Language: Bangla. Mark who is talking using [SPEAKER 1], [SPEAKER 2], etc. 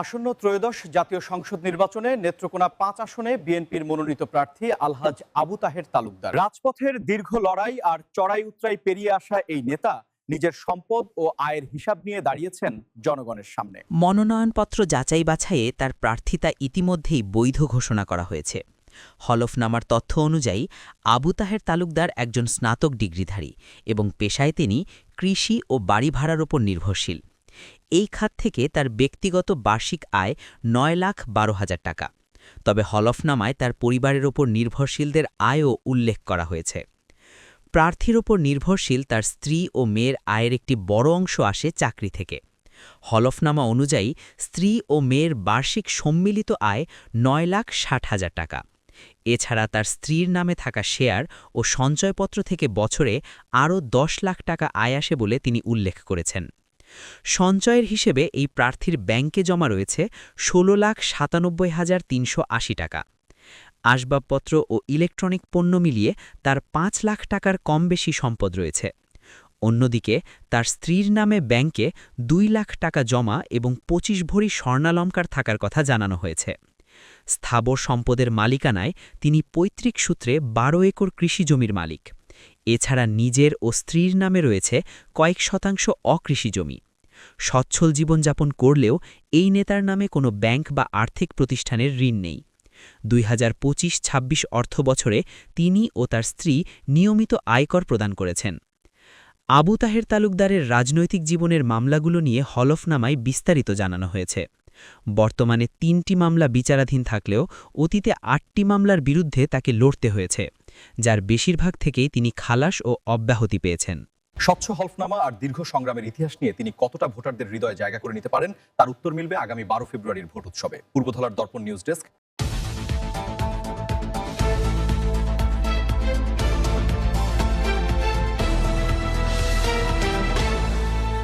[SPEAKER 1] আসন্ন ত্রয়োদশ জাতীয় সংসদ নির্বাচনে নেত্রকোনা পাঁচ আসনে বিএনপির মনোনীত প্রার্থী আলহাজ আবু তাহের তালুকদার। রাজপথের দীর্ঘ লড়াই আর চড়াই উতরাই পেরিয়ে আসা এই নেতা নিজের সম্পদ ও আয়ের হিসাব নিয়ে দাঁড়িয়েছেন জনগণের সামনে।
[SPEAKER 2] মনোনয়নপত্র যাচাই বাছাইয়ে তার প্রার্থিতা ইতিমধ্যেই বৈধ ঘোষণা করা হয়েছে। হলফনামার তথ্য অনুযায়ী, আবু তাহের তালুকদার একজন স্নাতক ডিগ্রিধারী এবং পেশায় তিনি কৃষি ও বাড়ি ভাড়ার ওপর নির্ভরশীল। এই খাত থেকে তার ব্যক্তিগত বার্ষিক আয় নয় লাখ বারো হাজার টাকা। তবে হলফনামায় তার পরিবারের ওপর নির্ভরশীলদের আয়ও উল্লেখ করা হয়েছে। প্রার্থীর ওপর নির্ভরশীল তার স্ত্রী ও মেয়ের আয়ের একটি বড় অংশ আসে চাকরি থেকে। হলফনামা অনুযায়ী স্ত্রী ও মেয়ের বার্ষিক সম্মিলিত আয় নয় লাখ ষাট হাজার টাকা। এছাড়া তার স্ত্রীর নামে থাকা শেয়ার ও সঞ্চয়পত্র থেকে বছরে আরও দশ লাখ টাকা আয় আসে বলে তিনি উল্লেখ করেছেন। সঞ্চয়ের হিসেবে এই প্রার্থীর ব্যাংকে জমা রয়েছে ষোলো লাখ সাতানব্বই হাজার তিনশো আশি টাকা। আসবাবপত্র ও ইলেকট্রনিক পণ্য মিলিয়ে তার পাঁচ লাখ টাকার কম বেশি সম্পদ রয়েছে। অন্যদিকে তার স্ত্রীর নামে ব্যাংকে দুই লাখ টাকা জমা এবং ২৫ ভরি স্বর্ণালঙ্কার থাকার কথা জানানো হয়েছে। স্থাবর সম্পদের মালিকানায় তিনি পৈতৃক সূত্রে বারো একর কৃষি জমির মালিক। এছাড়া নিজের ও স্ত্রীর নামে রয়েছে কয়েক শতাংশ অকৃষি জমি। সচ্ছল জীবনযাপন করলেও এই নেতার নামে কোনো ব্যাংক বা আর্থিক প্রতিষ্ঠানের ঋণ নেই। দুই হাজার পঁচিশ ছাব্বিশ অর্থ বছরে তিনি ও তার স্ত্রী নিয়মিত আয়কর প্রদান করেছেন। আবু তাহের তালুকদারের রাজনৈতিক জীবনের মামলাগুলো নিয়ে হলফনামায় বিস্তারিত জানানো হয়েছে। বর্তমানে তিনটি মামলা বিচারাধীন থাকলেও অতীতে আটটি মামলার বিরুদ্ধে তাকে লড়তে হয়েছে, যার বেশিরভাগ থেকেই তিনি খালাস ও অব্যাহতি পেয়েছেন।
[SPEAKER 1] স্বচ্ছ হলফনামা আর দীর্ঘ সংগ্রামের ইতিহাস নিয়ে তিনি কতটা ভোটারদের হৃদয়ে জায়গা করে নিতে পারেন, তার উত্তর মিলবে আগামী বারো ফেব্রুয়ারির ভোট উৎসবে। পূর্বধলার দর্পণ নিউজ ডেস্ক